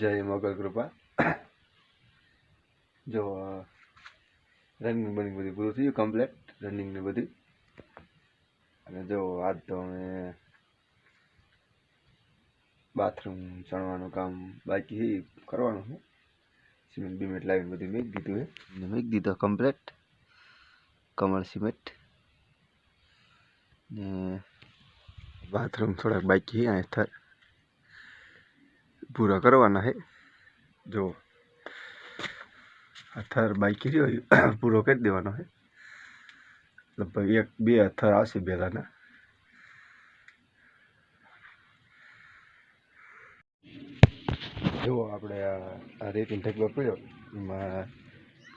Local કૃપા. જો running બનિંગ બધું પૂરું થયું કમ્પ્લેટ રનિંગ ને બધું. અને જો, આજ તો અમે બાથરૂમ ચણવાનું કામ બાકી કરવાનું છે. સિમેન્ટ બિમેન્ટ લાવીને બધું મેક દીધું છે. મેક દીધો કમ્પ્લેટ કમળ સિમેન્ટ. ને બાથરૂમ થોડાક બાકી છે, અહીંયા થર પૂરા કરવાના છે જો, અથર બાઈક રહ્યો પૂરો કરી દેવાનો છે લગભગ એક, બે અથર આવશે પહેલાંના. જુઓ આપણે આ રેતીનો ઢગલો પડ્યો. એમાં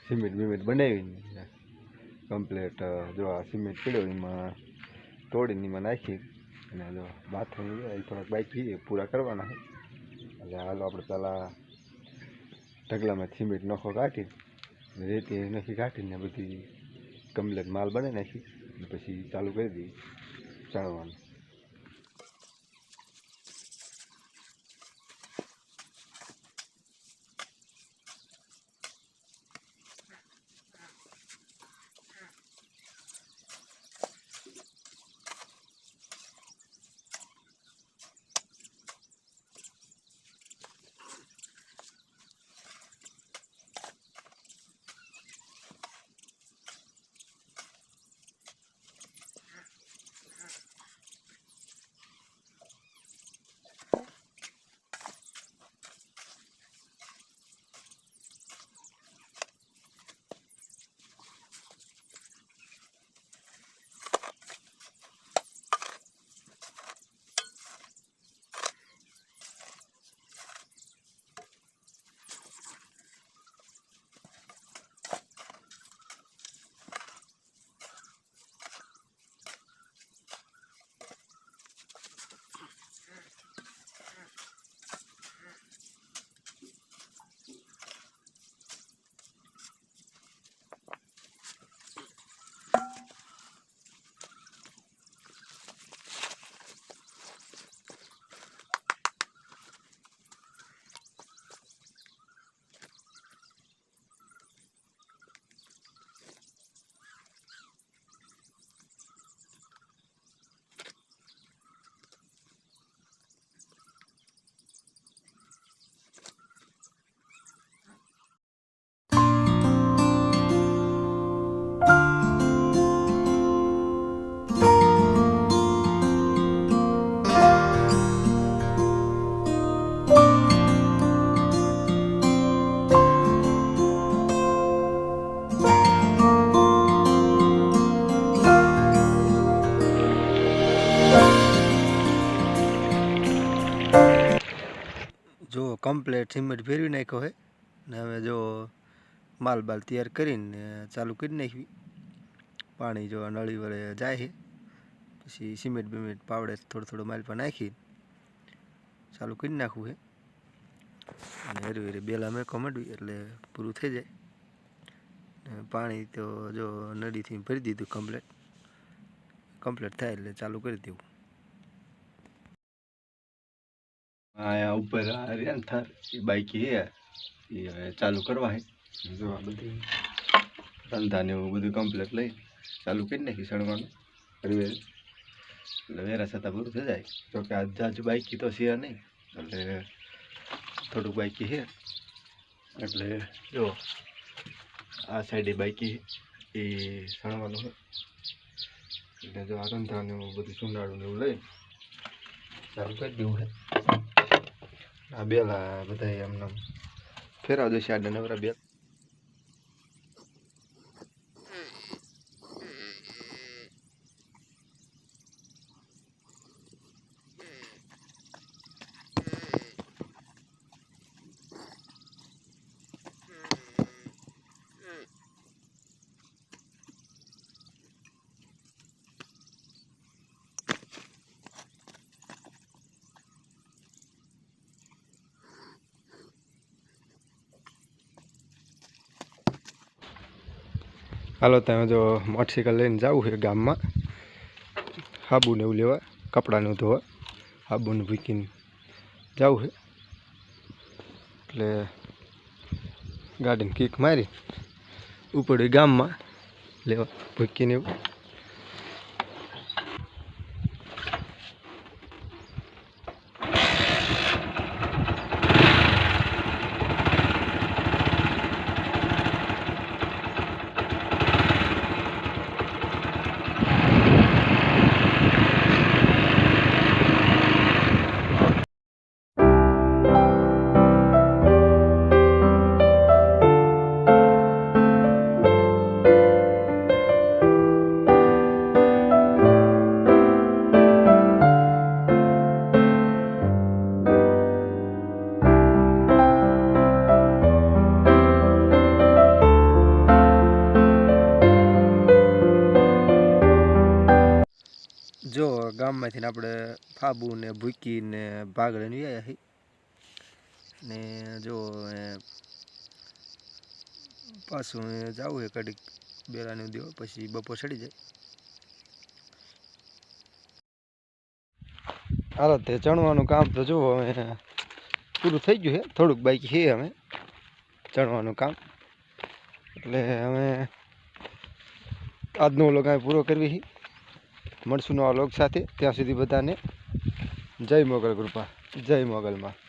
સિમેન્ટ બિમેન્ટ બનાવીને કમ્પ્લેટ, જો આ સિમેન્ટ પડ્યો, એમાં તોડીને એમાં નાખી અને જો બાથરૂમ થોડાક બાઇક પૂરા કરવાના છે એટલે હાલો આપણે પહેલાં ઢગલામાં સિમેન્ટ નખો કાઢી રેતી નખી કાઢીને બધી કમ્પ્લેટ માલ બને નાખી પછી ચાલુ કરી દઈએ ચણવાનું કમ્પ્લેટ સિમેન્ટ ફેરવી નાખ્યો છે ને હવે જો માલ બાલ તૈયાર કરીને ચાલુ કરી નાખવી. પાણી જો નળી વડે જાય છે પછી સિમેન્ટ બિમેન્ટ પાવડે થોડો થોડો માલ પર નાખી ચાલુ કરી નાખવું છે અને હેરી હેરી બેલા મેકો માંડવી એટલે પૂરું થઈ જાય. પાણી તો જો નળીથી ભરી દીધું કમ્પ્લેટ કમ્પ્લેટ થાય એટલે ચાલુ કરી દેવું. અહીંયા ઉપર ને થાર, એ બાઈકી છે એ હવે ચાલુ કરવા હે. જો આ બધી ધંધા ને એવું બધું કમ્પ્લેટ લઈ ચાલુ કરી નાખી સણવાનું ફરી વાર એટલે વેરા છતાં પૂરું થઈ જાય. તો કે આજ આજુ બાઈકી તો છે નહીં. એટલે થોડુંક બાઈકી છે એટલે જો આ સાઈડે બાઈકી એ સણવાનું હોય એટલે જો આ ધંધા ને એવું બધું સુંડાળું ને એવું લઈ ચાલુ કરી દેવું છે આ બેલા બધા એમને ફેરવા દે આડા નવરા બે હાલો તમે જો મોટરસાઇકલ લઈને જવું છે ગામમાં. હાબુને એવું લેવા, કપડાનું ધોવા. સાબુને ભૂકીને જવું છે. એટલે ગાડીને કિક મારી ઉપડી ગામમાં લેવા ભૂકીને એવું. જો ગામમાંથી આપણે ફાબુ ને ભૂકી ને ભાગ લઈને આવ્યા હી. ને જો પાછું જવું એ કડીક બેલાનું દેવો, પછી બપોર ચડી જાય. હાલો, તે ચણવાનું કામ તો જુઓ હવે પૂરું થઈ ગયું છે થોડુંક બાકી છે અમે ચણવાનું કામ. એટલે અમે આજનો અમે પૂરો કરવી છે મળશું નવા લોક સાથે. ત્યાં સુધી બધાને જય મોગલ કૃપા જય મોગલમાં.